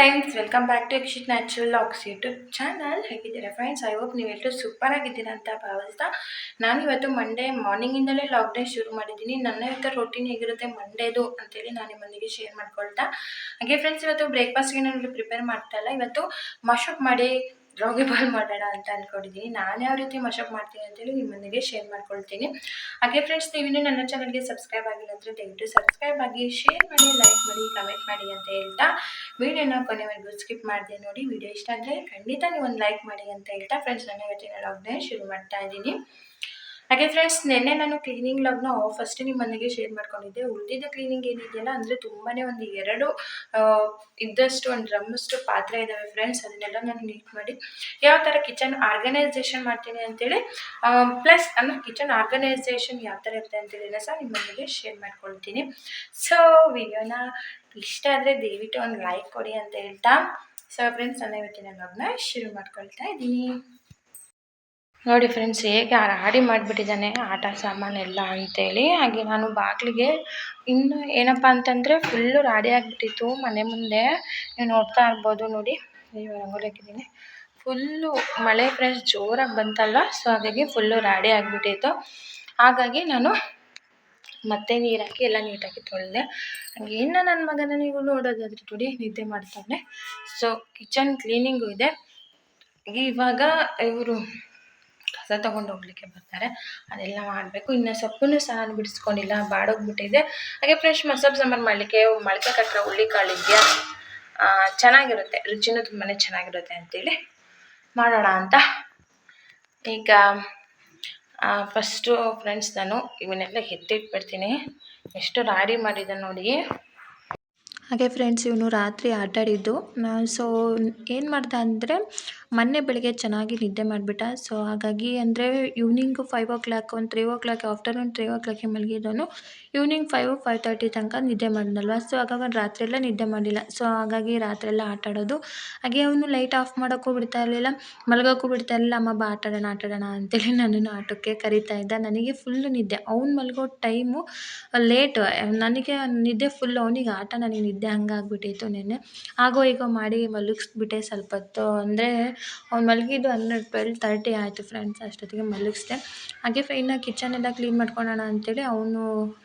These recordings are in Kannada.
Welcome back to Akshit natural locks YouTube channel ಹೇಗಿದ್ದೀರಾ ಫ್ರೆಂಡ್ಸ್ ಐ ಹೋಪ್ ನೀವೆಲ್ಲರೂ ಸೂಪರ್ ಆಗಿದ್ದೀರಾ ಅಂತ ಭಾವಿಸ್ತಾ. ನಾನು ಇವತ್ತು ಮಂಡೇ ಮಾರ್ನಿಂಗಿಂದಲೇ ಲಾಕ್ಡೌನ್ ಶುರು ಮಾಡಿದ್ದೀನಿ. ನನ್ನ ಇವತ್ತು ರೊಟೀನ್ ಹೇಗಿರುತ್ತೆ ಮಂಡೇದು ಅಂತೇಳಿ ನಾನು ನಿಮ್ಮೊಂದಿಗೆ ಶೇರ್ ಮಾಡ್ಕೊಳ್ತಾ. ಹಾಗೆ ಫ್ರೆಂಡ್ಸ್ ಇವತ್ತು ಬ್ರೇಕ್ಫಾಸ್ಟ್ಗೆ ನಾನು ಪ್ರಿಪೇರ್ ಮಾಡ್ತಾ ಇಲ್ಲ. ಇವತ್ತು ಮಶಪ್ ಮಾಡಿ ರಾಗಿ ಬಾಲ್ ಮಾಡೋಣ ಅಂತ ಅಂದ್ಕೊಂಡಿದ್ದೀನಿ ನಾನು ಯಾವ ರೀತಿ ಮಶಪ್ ಮಾಡ್ತೀನಿ ಅಂತೇಳಿ ನಿಮ್ಮೊಂದಿಗೆ ಶೇರ್ ಮಾಡ್ಕೊಳ್ತೀನಿ. ಹಾಗೆ ಫ್ರೆಂಡ್ಸ್ ನೀವಿನ್ನೂ ನನ್ನ ಚಾನಲ್ಗೆ ಸಬ್ಸ್ಕ್ರೈಬ್ ಆಗಿಲ್ಲ ಅಂದರೆ ದಯವಿಟ್ಟು ಸಬ್ಸ್ಕ್ರೈಬ್ ಆಗಿ ಶೇರ್ ಮಾಡಿ ಲೈಕ್ ಮಾಡಿ ಕಮೆಂಟ್ ಮಾಡಿ ಅಂತ ಹೇಳ್ತಾ ವೀಡಿಯೋನ ಕೊನೆವರೆಗೂ ಸ್ಕಿಪ್ ಮಾಡಿದೆ ನೋಡಿ. ವಿಡಿಯೋ ಇಷ್ಟ ಆದರೆ ಖಂಡಿತ ನೀವು ಒಂದು ಲೈಕ್ ಮಾಡಿ ಅಂತ ಹೇಳ್ತಾ ಫ್ರೆಂಡ್ಸ್ ನನ್ನ ಇವತ್ತಿನ ಲಾಕ್ಡೌನ್ ಶುರು ಮಾಡ್ತಾ ಇದ್ದೀನಿ. ಹಾಗೆ ಫ್ರೆಂಡ್ಸ್ ನಿನ್ನೆ ನಾನು ಕ್ಲೀನಿಂಗ್ ಲಾಗ್ನ ಫಸ್ಟ್ ಮನೆಗೆ ಶೇರ್ ಮಾಡ್ಕೊಂಡಿದ್ದೆ. ಉಳಿದಿದ್ದ ಕ್ಲೀನಿಂಗ್ ಏನಿದೆಯಲ್ಲ, ಅಂದರೆ ತುಂಬಾ ಒಂದು ಎರಡು ಇದ್ದಷ್ಟು ಒಂದು ಡ್ರಮ್ಮಷ್ಟು ಪಾತ್ರೆ ಇದ್ದಾವೆ ಫ್ರೆಂಡ್ಸ್ ಅದನ್ನೆಲ್ಲ ನಾನು ನೀಟ್ ಮಾಡಿ ಯಾವ ಥರ ಕಿಚನ್ ಆರ್ಗನೈಸೇಷನ್ ಮಾಡ್ತೀನಿ ಅಂತೇಳಿ ಪ್ಲಸ್ ಅಂದರೆ ಕಿಚನ್ ಆರ್ಗನೈಸೇಷನ್ ಯಾವ ಥರ ಇರುತ್ತೆ ಅಂತೇಳಿ ಸಹ ಮನೆಗೆ ಶೇರ್ ಮಾಡ್ಕೊಳ್ತೀನಿ. ಸೊ ವಿಡಿಯೋನ ಇಷ್ಟ ಆದರೆ ದಯವಿಟ್ಟು ಒಂದು ಲೈಕ್ ಕೊಡಿ ಅಂತ ಹೇಳ್ತಾ ಸೊ ಫ್ರೆಂಡ್ಸ್ ನಾನು ಇವತ್ತಿನ ಲಗ್ನ ಶುರು ಮಾಡ್ಕೊಳ್ತಾ ಇದ್ದೀನಿ. ನೋಡಿ ಫ್ರೆಂಡ್ಸ್ ಹೇಗೆ ರಾಡಿ ಮಾಡಿಬಿಟ್ಟಿದ್ದಾನೆ, ಆಟ ಸಾಮಾನೆಲ್ಲ ಅಂತೇಳಿ. ಹಾಗೆ ನಾನು ಬಾಗಿಲಿಗೆ ಇನ್ನು ಏನಪ್ಪ ಅಂತಂದರೆ ಫುಲ್ಲು ರಾಡಿ ಆಗಿಬಿಟ್ಟಿತ್ತು, ಮನೆ ಮುಂದೆ. ನೀವು ನೋಡ್ತಾ ಇರ್ಬೋದು, ನೋಡಿ. ನೀವು ರಂಗೋಲಿ ಹಾಕಿದ್ದೀನಿ ಫುಲ್ಲು ಮಳೆ ಫ್ರೆಂಡ್ಸ್ ಜೋರಾಗಿ ಬಂತಲ್ಲ ಸೊ ಹಾಗಾಗಿ ಫುಲ್ಲು ರಾಡಿ ಆಗಿಬಿಟ್ಟಿತ್ತು. ಹಾಗಾಗಿ ನಾನು ಮತ್ತೆ ನೀರು ಹಾಕಿ ಎಲ್ಲ ನೀಟಾಗಿ ತೊಳೆದೆ. ಹಾಗೇನು ನನ್ನ ಮಗನ ನೀವು ನೋಡೋದಾದ್ರೆ ನೋಡಿ, ನಿದ್ದೆ ಮಾಡ್ತಾನೆ ಸೊ ಕಿಚನ್ ಕ್ಲೀನಿಂಗು ಇದೆ. ಇವಾಗ ಇವರು ಕಸ ತೊಗೊಂಡು ಹೋಗ್ಲಿಕ್ಕೆ ಬರ್ತಾರೆ. ಅದೆಲ್ಲ ಮಾಡಬೇಕು. ಇನ್ನು ಸೊಪ್ಪನ್ನು ಸಹ ನಾನು ಬಿಡಿಸ್ಕೊಂಡಿಲ್ಲ. ಬಾಡೋಗ್ಬಿಟ್ಟಿದೆ. ಹಾಗೆ ಫ್ರೆಶ್ ಮಸಾಲೆ ಸಾಂಬಾರು ಮಾಡಲಿಕ್ಕೆ ಮೊಳಕೆ ಕಟ್ಟಿರೋ ಹುಳ್ಳಿಕಾಳು ಇದೆಯಾ? ಚೆನ್ನಾಗಿರುತ್ತೆ. ರುಚಿನೂ ತುಂಬಾ ಚೆನ್ನಾಗಿರುತ್ತೆ ಅಂತೇಳಿ ಮಾಡೋಣ ಅಂತ. ಈಗ ಫಸ್ಟು ಫ್ರೆಂಡ್ಸ್ ನಾನು ಇವನ್ನೆಲ್ಲ ಎತ್ತಿಟ್ಬಿಡ್ತೀನಿ ಎಷ್ಟು ರಾಡಿ ಮಾಡಿದೆ ನೋಡಿ. ಹಾಗೆ ಫ್ರೆಂಡ್ಸ್ ಇವನು ರಾತ್ರಿ ಆಟಾಡಿದ್ದು ಸೊ ಏನು ಮಾಡ್ದ ಅಂದರೆ ಮೊನ್ನೆ ಬೆಳಗ್ಗೆ ಚೆನ್ನಾಗಿ ನಿದ್ದೆ ಮಾಡಿಬಿಟ್ಟ. ಸೊ ಹಾಗಾಗಿ ಅಂದರೆ ಈವ್ನಿಂಗು ಫೈವ್ ಓ ಕ್ಲಾಕ್ ಒಂದು three o'clock afternoon three ಓ ಕ್ಲಾಕಿಗೆ ಮಲಗಿದ್ದವನು ಈವ್ನಿಂಗ್ ಫೈವ್ ಫೈವ್ ತರ್ಟಿ ತನಕ ನಿದ್ದೆ ಮಾಡಿದ್ನಲ್ವ ಸೊ ಹಾಗಾಗಿ ರಾತ್ರಿ ಎಲ್ಲ ನಿದ್ದೆ ಮಾಡಿಲ್ಲ ಸೊ ಹಾಗಾಗಿ ರಾತ್ರಿ ಎಲ್ಲ ಆಟ ಆಡೋದು. ಹಾಗೆ ಅವನು ಲೈಟ್ ಆಫ್ ಮಾಡೋಕ್ಕೂ ಬಿಡ್ತಾ ಇರಲಿಲ್ಲ, ಮಲಗೋಕ್ಕೂ ಬಿಡ್ತಾ ಇರಲಿಲ್ಲ. ಅಮ್ಮ, ಬಾ, ಆಟಾಡೋಣ ಆಟಾಡೋಣ ಅಂತೇಳಿ ನನ್ನನ್ನು ಆಟೋಕ್ಕೆ ಕರಿತಾ ಇದ್ದ. ನನಗೆ ಫುಲ್ಲು ನಿದ್ದೆ. ಅವ್ನು ಮಲಗೋ ಟೈಮು ಲೇಟ್ ನನಗೆ ನಿದ್ದೆ ಫುಲ್ ಅವನಿಗೆ ಆಟ, ನನಗೆ ನಿದ್ದೆ ಹಂಗಾಗ್ಬಿಟ್ಟಿತ್ತು ನೆನ್ನೆ. ಆಗೋ ಹೀಗೋ ಮಾಡಿ ಮಲಗಿಸ್ಬಿಟ್ಟೆ ಸ್ವಲ್ಪ ಹೊತ್ತು. ಅಂದರೆ ಅವ್ನು ಮಲಗಿದ್ದು ಹನ್ನೆರಡು ಟ್ವೆಲ್ ತರ್ಟಿ ಆಯಿತು ಫ್ರೆಂಡ್ಸ್ ಅಷ್ಟೊತ್ತಿಗೆ ಮಲಗಿಸ್ದೆ. ಹಾಗೆ ಇನ್ನು ಕಿಚನ್ ಎಲ್ಲ ಕ್ಲೀನ್ ಮಾಡ್ಕೊಳ್ಳೋಣ ಅಂತೇಳಿ ಅವನು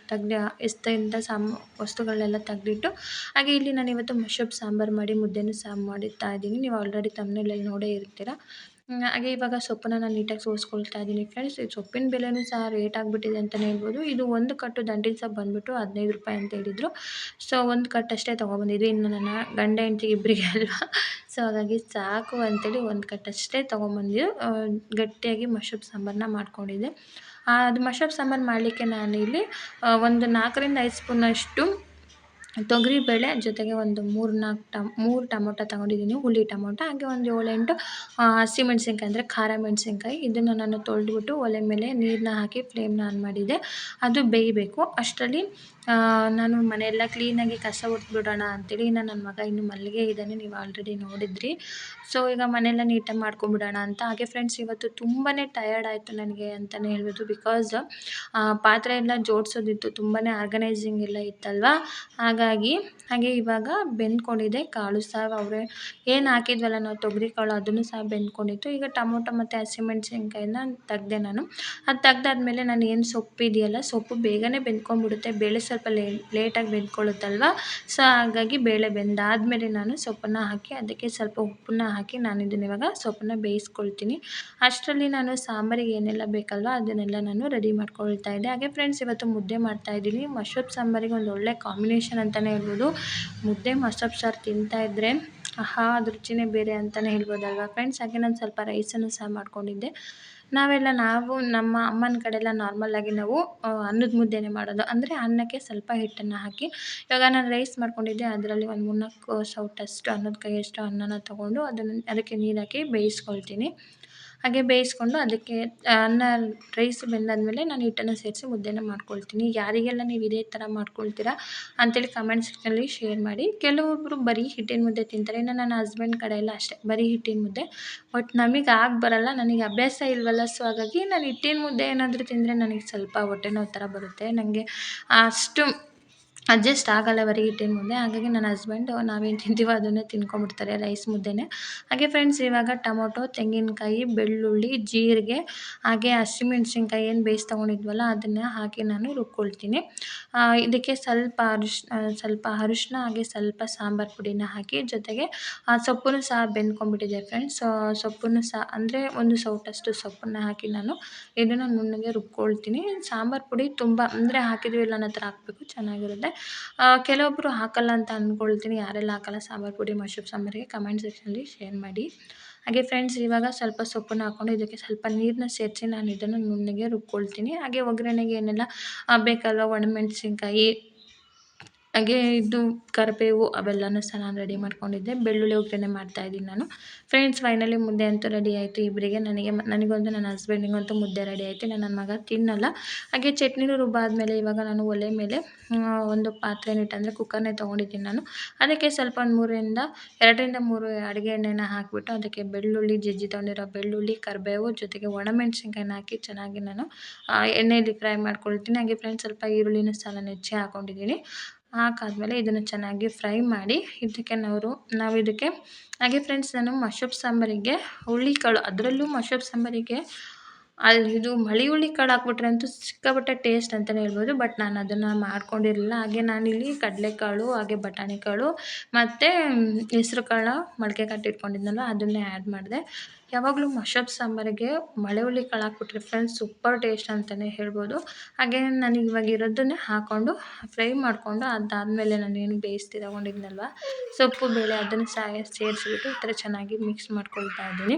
ತೆಗ್ದು, ಎಸ್ತೆಯಿಂದ ಸಾಮ್ ವಸ್ತುಗಳನ್ನೆಲ್ಲ ತೆಗ್ದಿಟ್ಟು, ಹಾಗೆ ಇಲ್ಲಿ ನಾನು ಇವತ್ತು ಮಶಪ್ ಸಾಂಬಾರು ಮಾಡಿ, ಮುದ್ದೆನೂ ಸಾಂಬ್ ಮಾಡಿ ಇದ್ದೀನಿ. ನೀವು ಆಲ್ರೆಡಿ ತಮ್ಮನೇಲಿ ನೋಡೇ ಇರ್ತೀರ. ಹಾಗೆ ಇವಾಗ ಸೊಪ್ಪನ್ನ ನಾನು ನೀಟಾಗಿ ಸೋಸ್ಕೊಳ್ತಾ ಇದ್ದೀನಿ ಫ್ರೆಂಡ್ಸ್ ಈ ಸೊಪ್ಪಿನ ಬೆಲೆಯೂ ಸಹ ರೇಟ್ ಆಗಿಬಿಟ್ಟಿದೆ ಅಂತಲೇ ಹೇಳ್ಬೋದು. ಇದು ಒಂದು ಕಟ್ಟು ದಂಟಿನ ಸೊಪ್ಪು ಬಂದುಬಿಟ್ಟು ಹದಿನೈದು ರೂಪಾಯಿ ಅಂತ ಹೇಳಿದರು. ಸೊ ಒಂದು ಕಟ್ಟು ಅಷ್ಟೇ ತೊಗೊಬಂದಿದ್ವಿ. ಇನ್ನು ನನ್ನ ಗಂಡ ಹೆಂಡ್ತಿಗೆ ಇಬ್ಬರಿಗೆ ಅಲ್ವಾ? ಸೊ ಹಾಗಾಗಿ ಸಾಕು ಅಂತೇಳಿ ಒಂದು ಕಟ್ಟಷ್ಟೇ ತೊಗೊಂಬಂದಿದ್ದು. ಗಟ್ಟಿಯಾಗಿ ಮಶ್ರೂಮ್ ಸಾಂಬಾರನ್ನ ಮಾಡ್ಕೊಂಡಿದ್ದೆ. ಅದು ಮಶ್ರೂಮ್ ಸಾಂಬಾರು ಮಾಡಲಿಕ್ಕೆ ನಾನಿಲ್ಲಿ ಒಂದು ನಾಲ್ಕರಿಂದ ಐದು ಸ್ಪೂನಷ್ಟು ತೊಗರಿಬೇಳೆ ಜೊತೆಗೆ ಒಂದು ಮೂರು ನಾಲ್ಕು ಟಮ್, ಮೂರು ಟೊಮೊಟೊ ತಗೊಂಡಿದ್ದೀನಿ. ಹುಳಿ ಟೊಮೊಟೊ, ಹಾಗೆ ಒಂದು ಏಳೆಂಟು ಹಸಿಮೆಣ್ಸಿನ್ಕಾಯಿ ಅಂದರೆ ಖಾರ ಮೆಣಸಿನ್ಕಾಯಿ. ಇದನ್ನು ನಾನು ತೊಳೆದ್ಬಿಟ್ಟು ಒಲೆ ಮೇಲೆ ನೀರನ್ನ ಹಾಕಿ ಫ್ಲೇಮ್ನ ಆನ್ ಮಾಡಿದೆ. ಅದು ಬೇಯಬೇಕು. ಅಷ್ಟರಲ್ಲಿ ನಾನು ಮನೆಯೆಲ್ಲ ಕ್ಲೀನಾಗಿ ಕಸ ಹೊಡೆದ್ಬಿಡೋಣ ಅಂತೇಳಿ ಇನ್ನು ನನ್ನ ಮಗ ಇನ್ನು ಮಲ್ಲಿಗೆ ಇದ್ದಾನೆ. ನೀವು ಆಲ್ರೆಡಿ ನೋಡಿದ್ರಿ. ಸೊ ಈಗ ಮನೆಯೆಲ್ಲ ನೀಟಾಗಿ ಮಾಡ್ಕೊಂಬಿಡೋಣ ಅಂತ. ಹಾಗೆ ಫ್ರೆಂಡ್ಸ್ ಇವತ್ತು ತುಂಬಾ ಟಯರ್ಡ್ ಆಯಿತು ನನಗೆ ಅಂತಲೇ ಹೇಳ್ಬೋದು. ಬಿಕಾಸ್ ಪಾತ್ರೆ ಎಲ್ಲ ಜೋಡಿಸೋದಿತ್ತು. ತುಂಬಾ ಆರ್ಗನೈಸಿಂಗ್ ಎಲ್ಲ ಇತ್ತಲ್ವ? ಹಾಗಾಗಿ ಹಾಗೆ ಇವಾಗ ಬೆಂದ್ಕೊಂಡಿದೆ ಕಾಳು ಸಹ ಅವರೇ ಏನು ಹಾಕಿದ್ವಲ್ಲ ನಾವು ತೊಗರಿ ಕಾಳು ಅದನ್ನು ಸಹ ಬೆಂದ್ಕೊಂಡಿತ್ತು. ಈಗ ಟೊಮೊಟೊ ಮತ್ತು ಹಸಿಮೆಣ್ಸಿನ್ಕಾಯಿನ ತೆಗ್ದೆ ನಾನು. ಅದು ತೆಗ್ದಾದ್ಮೇಲೆ ನಾನು ಏನು ಸೊಪ್ಪು ಇದೆಯಲ್ಲ, ಸೊಪ್ಪು ಬೇಗನೆ ಬೆಂದ್ಕೊಂಡ್ಬಿಡುತ್ತೆ. ಬೇಳೆ ಸ್ವಲ್ಪ ಲೇಟಾಗಿ ಬೆಂದ್ಕೊಳ್ಳುತ್ತಲ್ವ? ಸೊ ಹಾಗಾಗಿ ಬೇಳೆ ಬೆಂದಾದಮೇಲೆ ನಾನು ಸೊಪ್ಪನ್ನು ಹಾಕಿ ಅದಕ್ಕೆ ಸ್ವಲ್ಪ ಉಪ್ಪನ್ನ ಹಾಕಿ ನಾನು ಇದನ್ನು ಇವಾಗ ಸೊಪ್ಪನ್ನು ಬೇಯಿಸ್ಕೊಳ್ತೀನಿ. ಅಷ್ಟರಲ್ಲಿ ನಾನು ಸಾಂಬಾರಿಗೆ ಏನೆಲ್ಲ ಬೇಕಲ್ವ ಅದನ್ನೆಲ್ಲ ನಾನು ರೆಡಿ ಮಾಡ್ಕೊಳ್ತಾ ಇದ್ದೆ. ಹಾಗೆ ಫ್ರೆಂಡ್ಸ್ ಇವತ್ತು ಮುದ್ದೆ ಮಾಡ್ತಾಯಿದ್ದೀನಿ ಮಶ್ರೂಮ್ ಸಾಂಬಾರಿಗೆ ಒಂದು ಒಳ್ಳೆ ಕಾಂಬಿನೇಷನ್ ಅಂತಲೇ ಹೇಳ್ಬೋದು. ಮುದ್ದೆ ಮಸ್ಸಪ್ಪು ಸಾರು ತಿಂತಾಯಿದ್ರೆ ಆಹಾ, ಅದು ರುಚಿನೇ ಬೇರೆ ಅಂತಲೇ ಹೇಳ್ಬೋದಲ್ವ ಫ್ರೆಂಡ್ಸ್ ಹಾಗೆ ನಾನು ಸ್ವಲ್ಪ ರೈಸನ್ನು ಸಹ ಮಾಡ್ಕೊಂಡಿದ್ದೆ. ನಾವೆಲ್ಲ ನಾವು, ನಮ್ಮ ಅಮ್ಮನ ಕಡೆ ಎಲ್ಲ ನಾರ್ಮಲಾಗಿ ನಾವು ಅನ್ನದ ಮುದ್ದೆನೇ ಮಾಡೋದು. ಅಂದರೆ ಅನ್ನಕ್ಕೆ ಸ್ವಲ್ಪ ಹಿಟ್ಟನ್ನು ಹಾಕಿ, ಇವಾಗ ನಾನು ರೈಸ್ ಮಾಡ್ಕೊಂಡಿದ್ದೆ, ಅದರಲ್ಲಿ ಒಂದು ಮೂರ್ನಾಲ್ಕು ಸೌಟ್ ಸೌಟಷ್ಟು ಅನ್ನದ ಕೈಯಷ್ಟು ಅನ್ನನ ತೊಗೊಂಡು ಅದನ್ನು, ಅದಕ್ಕೆ ನೀರು ಹಾಕಿ ಬೇಯಿಸ್ಕೊಳ್ತೀನಿ. ಹಾಗೆ ಬೇಯಿಸ್ಕೊಂಡು ಅದಕ್ಕೆ ಅನ್ನ ರೈಸ್ ಬೆಂದಾದಮೇಲೆ ನಾನು ಹಿಟ್ಟನ್ನು ಸೇರಿಸಿ ಮುದ್ದೆನ ಮಾಡ್ಕೊಳ್ತೀನಿ. ಯಾರಿಗೆಲ್ಲ ನೀವು ಇದೇ ಥರ ಮಾಡ್ಕೊಳ್ತೀರಾ ಅಂತೇಳಿ ಕಮೆಂಟ್ ಸೆಕ್ಷನಲ್ಲಿ ಶೇರ್ ಮಾಡಿ. ಕೆಲವೊಬ್ಬರು ಬರೀ ಹಿಟ್ಟಿನ ಮುದ್ದೆ ತಿಂತಾರೆ. ಇನ್ನು ನನ್ನ ಹಸ್ಬೆಂಡ್ ಕಡೆ ಎಲ್ಲ ಅಷ್ಟೇ, ಬರೀ ಹಿಟ್ಟಿನ ಮುದ್ದೆ. ಬಟ್ ನಮಗೆ ಆಗಿ ಬರಲ್ಲ, ನನಗೆ ಅಭ್ಯಾಸ ಇಲ್ವಲ್ಲ. ಸೊ ಹಾಗಾಗಿ ನಾನು ಹಿಟ್ಟಿನ ಮುದ್ದೆ ಏನಾದರೂ ತಿಂದರೆ ನನಗೆ ಸ್ವಲ್ಪ ಹೊಟ್ಟೆ ನೋವು ಥರ ಬರುತ್ತೆ. ನನಗೆ ಅಷ್ಟು ಅಡ್ಜಸ್ಟ್ ಆಗೋಲ್ಲ ಅವರಿಗೆ ಹಿಟ್ಟಿನ ಮುದ್ದೆ ಹಾಗಾಗಿ ನನ್ನ ಹಸ್ಬೆಂಡು ನಾವೇನು ತಿಂತೀವೋ ಅದನ್ನೇ ತಿನ್ಕೊಂಬಿಡ್ತಾರೆ ರೈಸ್ ಮುದ್ದೆನೇ. ಹಾಗೆ ಫ್ರೆಂಡ್ಸ್ ಇವಾಗ ಟೊಮೊಟೊ, ತೆಂಗಿನಕಾಯಿ, ಬೆಳ್ಳುಳ್ಳಿ, ಜೀರಿಗೆ, ಹಾಗೆ ಹಸಿಮೆಣ್ಸಿನ್ಕಾಯಿ ಏನು ಬೇಯಿಸಿ ತೊಗೊಂಡಿದ್ವಲ್ಲ ಅದನ್ನು ಹಾಕಿ ನಾನು ರುಬ್ಕೊಳ್ತೀನಿ. ಇದಕ್ಕೆ ಸ್ವಲ್ಪ ಅರಿಶ್ ಸ್ವಲ್ಪ ಅರಿಶಿನ, ಹಾಗೆ ಸ್ವಲ್ಪ ಸಾಂಬಾರು ಪುಡಿನ ಹಾಕಿ ಜೊತೆಗೆ, ಆ, ಸೊಪ್ಪನ್ನು ಸಹ ಬೆಂದ್ಕೊಂಡ್ಬಿಟ್ಟಿದೆ ಫ್ರೆಂಡ್ಸ್ ಸೊಪ್ಪನ್ನು ಸಹ, ಅಂದರೆ ಒಂದು ಸೌಟಷ್ಟು ಸೊಪ್ಪನ್ನು ಹಾಕಿ ನಾನು ಇದನ್ನು ನುಣ್ಣಗೆ ರುಬ್ಕೊಳ್ತೀನಿ. ಸಾಂಬಾರು ಪುಡಿ ತುಂಬ, ಅಂದರೆ ಹಾಕಿದ್ವಿ ಇಲ್ಲ ಅನ್ನೋ ಥರ ಹಾಕಬೇಕು, ಚೆನ್ನಾಗಿರುತ್ತೆ. ಕೆಲವೊಬ್ಬರು ಹಾಕಲ್ಲ ಅಂತ ಅಂದ್ಕೊಳ್ತೀನಿ. ಯಾರೆಲ್ಲ ಹಾಕಲ್ಲ, ಸಾಂಬಾರು ಪುಡಿ, ಮಶ್ರೂಮ್ ಸಾಂಬಾರಿಗೆ ಕಮೆಂಟ್ ಸೆಕ್ಷನಲ್ಲಿ ಶೇರ್ ಮಾಡಿ. ಹಾಗೆ ಫ್ರೆಂಡ್ಸ್ ಇವಾಗ ಸ್ವಲ್ಪ ಸೊಪ್ಪನ್ನು ಹಾಕ್ಕೊಂಡು ಇದಕ್ಕೆ ಸ್ವಲ್ಪ ನೀರನ್ನ ಸೇರಿಸಿ ನಾನು ಇದನ್ನು ನುಣ್ಣಗೆ ರುಬ್ಕೊಳ್ತೀನಿ. ಹಾಗೆ ಒಗ್ಗರಣೆಗೆ ಏನೆಲ್ಲ ಬೇಕಲ್ವ, ಒಣಮೆಣ್ಸಿನ್ಕಾಯಿ ಹಾಗೆ ಇದು ಕರಿಬೇವು ಅವೆಲ್ಲನೂ ಸಹ ನಾನು ರೆಡಿ ಮಾಡ್ಕೊಂಡಿದ್ದೆ. ಬೆಳ್ಳುಳ್ಳಿ ಒಗ್ಗರಣೆ ಮಾಡ್ತಾಯಿದ್ದೀನಿ ನಾನು. ಫ್ರೆಂಡ್ಸ್ ಫೈನಲಿ ಮುದ್ದೆ ಅಂತೂ ರೆಡಿ ಆಯಿತು ಇಬ್ಬರಿಗೆ ನನಗೆ ನನಗಂತೂ ನನ್ನ ಹಸ್ಬೆಂಡಿಗಂತೂ ಮುದ್ದೆ ರೆಡಿ ಆಯಿತು. ನಾನು ನನ್ನ ಮಗ ತಿನ್ನಲ್ಲ. ಹಾಗೆ ಚಟ್ನಿನೂ ರುಬ್ಬಾದ್ಮೇಲೆ ಇವಾಗ ನಾನು ಒಲೆ ಮೇಲೆ ಒಂದು ಪಾತ್ರೆನಿಟ್ಟಂದರೆ ಕುಕ್ಕರ್ನೇ ತೊಗೊಂಡಿದ್ದೀನಿ ನಾನು. ಅದಕ್ಕೆ ಸ್ವಲ್ಪ ಒಂದು ಮೂರರಿಂದ ಎರಡರಿಂದ ಮೂರು ಅಡುಗೆ ಎಣ್ಣೆನ ಹಾಕಿಬಿಟ್ಟು ಅದಕ್ಕೆ ಬೆಳ್ಳುಳ್ಳಿ, ಜಜ್ಜಿ ತೊಗೊಂಡಿರೋ ಬೆಳ್ಳುಳ್ಳಿ, ಕರಿಬೇವು, ಜೊತೆಗೆ ಒಣಮೆಣ್ಸಿನ್ಕಾಯಿನ ಹಾಕಿ ಚೆನ್ನಾಗಿ ನಾನು ಎಣ್ಣೆಯಲ್ಲಿ ಫ್ರೈ ಮಾಡ್ಕೊಳ್ತೀನಿ. ಹಾಗೆ ಫ್ರೆಂಡ್ಸ್ ಸ್ವಲ್ಪ ಈರುಳ್ಳಿನ ಸಹ ನಾನು ಹೆಚ್ಚಿ ಹಾಕ್ಕೊಂಡಿದ್ದೀನಿ ಹಾಕಾದ್ಮೇಲೆ ಇದನ್ನು ಚೆನ್ನಾಗಿ ಫ್ರೈ ಮಾಡಿ ಇದಕ್ಕೆ ನಾವು ನಾವು ಇದಕ್ಕೆ ಹಾಗೆ ಫ್ರೆಂಡ್ಸ್ ನಾನು ಮಶ್ರೂಮ್ ಸಾಂಬಾರಿಗೆ ಹುರುಳಿಕಾಳು ಅದರಲ್ಲೂ ಮಶ್ರೂಮ್ ಸಾಂಬಾರಿಗೆ ಅಲ್ಲಿ ಇದು ಮಳಿ ಹುಳಿ ಕಾಳು ಹಾಕ್ಬಿಟ್ರೆ ಅಂತೂ ಸಿಕ್ಕಾಪಟ್ಟೆ ಟೇಸ್ಟ್ ಅಂತಲೇ ಹೇಳ್ಬೋದು ಬಟ್ ನಾನು ಅದನ್ನು ಮಾಡ್ಕೊಂಡಿರಲಿಲ್ಲ. ಹಾಗೆ ನಾನಿಲ್ಲಿ ಕಡಲೆಕಾಳು, ಹಾಗೆ ಬಟಾಣಿ ಕಾಳು ಮತ್ತು ಹೆಸ್ರು ಕಾಳು ಮೊಳಕೆ ಕಟ್ಟಿಟ್ಕೊಂಡಿದ್ನಲ್ಲ ಅದನ್ನೇ ಆ್ಯಡ್ ಮಾಡಿದೆ. ಯಾವಾಗಲೂ ಮಶಬ್ ಸಾಂಬಾರಿಗೆ ಮಳೆ ಹುಳಿ ಕಾಳು ಹಾಕ್ಬಿಟ್ರೆ ಫ್ರೆಂಡ್ಸ್ ಸೂಪರ್ ಟೇಸ್ಟ್ ಅಂತಲೇ ಹೇಳ್ಬೋದು. ಹಾಗೆ ನಾನು ಇವಾಗ ಇರೋದನ್ನೇ ಹಾಕ್ಕೊಂಡು ಫ್ರೈ ಮಾಡಿಕೊಂಡು ಅದಾದಮೇಲೆ ನಾನು ಏನು ಬೇಯಿಸ್ತಿ ತಗೊಂಡಿದ್ನಲ್ವ, ಸೊಪ್ಪು, ಬೇಳೆ ಅದನ್ನು ಸಾಯ, ಸೇರಿಸ್ಬಿಟ್ಟು ಈ ಥರ ಚೆನ್ನಾಗಿ ಮಿಕ್ಸ್ ಮಾಡ್ಕೊಳ್ತಾ ಇದ್ದೀನಿ.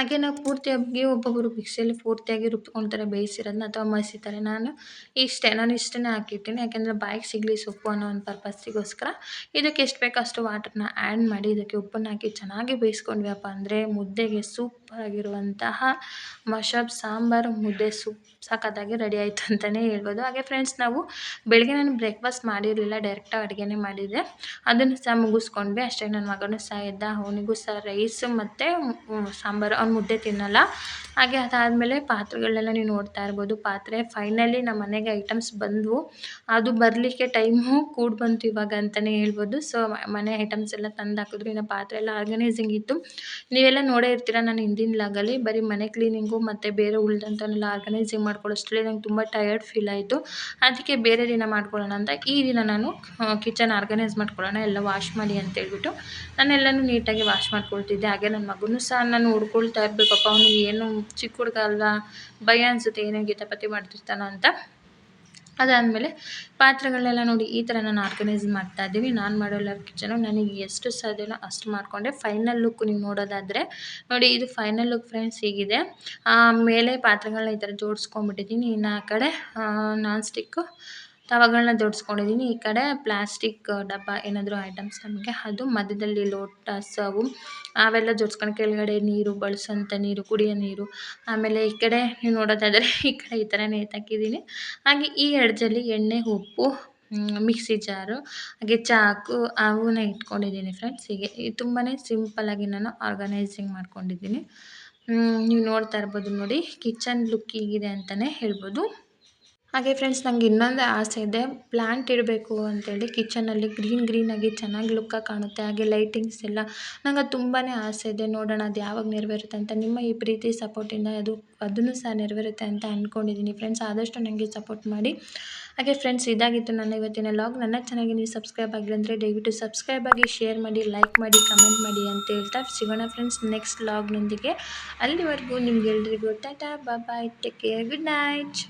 ಹಾಗೆ ನಾವು ಪೂರ್ತಿಯಾಗಿ ಒಬ್ಬೊಬ್ಬರು ಮಿಕ್ಸಿಯಲ್ಲಿ ಪೂರ್ತಿಯಾಗಿ ರುಬ್ಕೊಳ್ತಾರೆ ಬೇಯಿಸಿರೋದನ್ನ ಅಥವಾ ಮಸಿತಾರೆ. ನಾನು ಇಷ್ಟೇ, ನಾನು ಇಷ್ಟನ್ನೇ ಹಾಕಿರ್ತೀನಿ. ಯಾಕೆಂದರೆ ಬಾಯಿಗೆ ಸಿಗಲಿ ಸೊಪ್ಪು ಅನ್ನೋ ಒಂದು ಪರ್ಪಸ್ಸಿಗೋಸ್ಕರ ಇದಕ್ಕೆ ಎಷ್ಟು ಬೇಕೋ ಅಷ್ಟು ವಾಟರ್ನ ಆ್ಯಡ್ ಮಾಡಿ ಇದಕ್ಕೆ ಉಪ್ಪನ್ನು ಹಾಕಿ ಚೆನ್ನಾಗಿ ಬೇಯಿಸ್ಕೊಂಡ್ವಿಯಪ್ಪ ಅಂದರೆ ಮುದ್ದೆಗೆ ಸೂಪರಾಗಿರುವಂತಹ ಮಶಬ್ ಸಾಂಬಾರು ಮುದ್ದೆ ಸೂಪ್ ಸಖತ್ತಾಗಿ ರೆಡಿ ಆಯಿತು ಅಂತಲೇ ಹೇಳ್ಬೋದು. ಹಾಗೆ ಫ್ರೆಂಡ್ಸ್ ನಾವು ಬೆಳಗ್ಗೆ ನಾನು ಬ್ರೇಕ್ಫಾಸ್ಟ್ ಮಾಡಿರಲಿಲ್ಲ ಡೈರೆಕ್ಟಾಗಿ ಅಡುಗೆನೇ ಮಾಡಿದ್ದೆ. ಅದನ್ನು ಸಹ ಮುಗಿಸ್ಕೊಂಡ್ವಿ. ಅಷ್ಟೇ, ನನ್ನ ಮಗನೂ ಸಹ ಇದ್ದ ಅವನಿಗೂ ಸಹ ರೈಸು ಮತ್ತು ಸಾಂಬಾರು. ಮುದ್ದೆ ತಿನ್ನಲ್ಲ. ಹಾಗೆ ಅದಾದಮೇಲೆ ಪಾತ್ರೆಗಳನ್ನೆಲ್ಲ ನೀವು ನೋಡ್ತಾ ಇರ್ಬೋದು. ಪಾತ್ರೆ ಫೈನಲಿ ನಮ್ಮ ಮನೆಗೆ ಐಟಮ್ಸ್ ಬಂದವು. ಅದು ಬರಲಿಕ್ಕೆ ಟೈಮು ಕೂಡಿ ಬಂತು ಇವಾಗ ಅಂತಲೇ ಹೇಳ್ಬೋದು. ಸೊ ಮನೆ ಐಟಮ್ಸ್ ಎಲ್ಲ ತಂದು ಹಾಕಿದ್ರು ಇನ್ನು ಪಾತ್ರೆ ಎಲ್ಲ ಆರ್ಗನೈಸಿಂಗ್ ಇತ್ತು. ನೀವೆಲ್ಲ ನೋಡೇ ಇರ್ತೀರ ನಾನು ಹಿಂದಿನ ಲಾಗಲ್ಲಿ? ಬರೀ ಮನೆ ಕ್ಲೀನಿಂಗು ಮತ್ತು ಬೇರೆ ಉಳ್ದಂಥವನ್ನೆಲ್ಲ ಆರ್ಗನೈಸಿಂಗ್ ಮಾಡ್ಕೊಳ್ಳೋಷ್ಟರಲ್ಲಿ ನಂಗೆ ತುಂಬ ಟಯರ್ಡ್ ಫೀಲ್ ಆಯಿತು. ಅದಕ್ಕೆ ಬೇರೆ ದಿನ ಮಾಡ್ಕೊಳ್ಳೋಣ ಅಂತ ಈ ದಿನ ನಾನು ಕಿಚನ್ ಆರ್ಗನೈಸ್ ಮಾಡ್ಕೊಳ್ಳೋಣ, ಎಲ್ಲ ವಾಶ್ ಮಾಡಿ ಅಂತ ಹೇಳ್ಬಿಟ್ಟು ನಾನೆಲ್ಲನೂ ನೀಟಾಗಿ ವಾಶ್ ಮಾಡ್ಕೊಳ್ತಿದ್ದೆ. ಹಾಗೆ ನನ್ನ ಮಗನೂ ಸಹ ನಾನು ಹುಡ್ಕೊಳ್ತಾ ಇರಬೇಕಪ್ಪ ಅವನಿಗೆ ಏನು ಚಿಕ್ಕ ಹುಡುಗ ಅಲ್ವಾ ಭಯ ಅನಿಸುತ್ತೆ ಏನೋ ಕಿತಾಪತಿ ಮಾಡ್ತಿರ್ತಾನೋ ಅಂತ. ಅದಾದಮೇಲೆ ಪಾತ್ರೆಗಳನ್ನೆಲ್ಲ ನೋಡಿ ಈ ಥರ ನಾನು ಆರ್ಗನೈಸ್ ಮಾಡ್ತಾ ಇದ್ದೀನಿ. ನಾನು ಮಾಡೋಲ್ಲ ಕಿಚನು ನನಗೆ ಎಷ್ಟು ಸಾಧ್ಯನೋ ಅಷ್ಟು ಮಾಡಿಕೊಂಡೆ. ಫೈನಲ್ ಲುಕ್ ನೀವು ನೋಡೋದಾದರೆ ನೋಡಿ ಇದು ಫೈನಲ್ ಲುಕ್ ಫ್ರೆಂಡ್ಸ್ ಹೀಗಿದೆ. ಮೇಲೆ ಪಾತ್ರೆಗಳನ್ನ ಈ ಥರ ಜೋಡಿಸ್ಕೊಂಡ್ಬಿಟ್ಟಿದ್ದೀನಿ. ಇನ್ನು ಆ ಕಡೆ ನಾನ್ ಸ್ಟಿಕ್ಕು ತವಗಳನ್ನ ಜೋಡಿಸ್ಕೊಂಡಿದ್ದೀನಿ ಈ ಕಡೆ ಪ್ಲಾಸ್ಟಿಕ್ ಡಬ್ಬ ಏನಾದರೂ ಐಟಮ್ಸ್ ನಮಗೆ, ಅದು ಮಧ್ಯದಲ್ಲಿ ಲೋಟ ಸವು ಅವೆಲ್ಲ ಜೋಡಿಸ್ಕೊಂಡು ಕೆಳಗಡೆ ನೀರು, ಬಳಸೋಂಥ ನೀರು, ಕುಡಿಯೋ ನೀರು. ಆಮೇಲೆ ಈ ಕಡೆ ನೀವು ನೋಡೋದಾದರೆ ಈ ಕಡೆ ಈ ಥರ ನೇತಾಕಿದ್ದೀನಿ ಹಾಗೆ ಈ ಎಡ್ಜಲ್ಲಿ ಎಣ್ಣೆ, ಉಪ್ಪು ಮಿಕ್ಸಿ ಜಾರು, ಹಾಗೆ ಚಾಕು ಅವನ್ನ ಇಟ್ಕೊಂಡಿದ್ದೀನಿ ಫ್ರೆಂಡ್ಸ್. ಹೀಗೆ ತುಂಬಾ ಸಿಂಪಲ್ಲಾಗಿ ನಾನು ಆರ್ಗನೈಸಿಂಗ್ ಮಾಡ್ಕೊಂಡಿದ್ದೀನಿ ನೀವು ನೋಡ್ತಾ ಇರ್ಬೋದು ನೋಡಿ, ಕಿಚನ್ ಲುಕ್ ಹೀಗಿದೆ ಅಂತಲೇ ಹೇಳ್ಬೋದು. ಹಾಗೆ ಫ್ರೆಂಡ್ಸ್ ನಂಗೆ ಇನ್ನೊಂದು ಆಸೆ ಇದೆ. ಪ್ಲ್ಯಾಂಟ್ ಇಡಬೇಕು ಅಂತೇಳಿ ಕಿಚನಲ್ಲಿ ಗ್ರೀನ್ ಗ್ರೀನಾಗಿ ಚೆನ್ನಾಗಿ ಲುಕ್ಕಾಗಿ ಕಾಣುತ್ತೆ. ಹಾಗೆ ಲೈಟಿಂಗ್ಸ್ ಎಲ್ಲ. ನಂಗೆ ಅದು ತುಂಬಾ ಆಸೆ ಇದೆ. ನೋಡೋಣ ಅದು ಯಾವಾಗ ನೆರವೇರುತ್ತೆ ಅಂತ. ನಿಮ್ಮ ಈ ಪ್ರೀತಿ ಸಪೋರ್ಟಿಂದ ಅದು, ಅದನ್ನು ಸಹ ನೆರವೇರುತ್ತೆ ಅಂತ ಅಂದ್ಕೊಂಡಿದ್ದೀನಿ ಫ್ರೆಂಡ್ಸ್ ಆದಷ್ಟು ನನಗೆ ಸಪೋರ್ಟ್ ಮಾಡಿ. ಹಾಗೆ ಫ್ರೆಂಡ್ಸ್ ಇದಾಗಿತ್ತು ನನ್ನ ಇವತ್ತಿನ ಲಾಗ್ ನನ್ನ ಚೆನ್ನಾಗಿ ನೀವು ಸಬ್ಸ್ಕ್ರೈಬ್ ಆಗಿಲ್ಲ ಅಂದರೆ ದಯವಿಟ್ಟು ಸಬ್ಸ್ಕ್ರೈಬ್ ಆಗಿ ಶೇರ್ ಮಾಡಿ ಲೈಕ್ ಮಾಡಿ ಕಮೆಂಟ್ ಮಾಡಿ ಅಂತ ಹೇಳ್ತಾ ಸಿಗೋಣ ಫ್ರೆಂಡ್ಸ್ ನೆಕ್ಸ್ಟ್ ಲಾಗ್ನೊಂದಿಗೆ ಅಲ್ಲಿವರೆಗೂ ನಿಮ್ಗೆಲ್ರಿಗೂ tata bye take care good night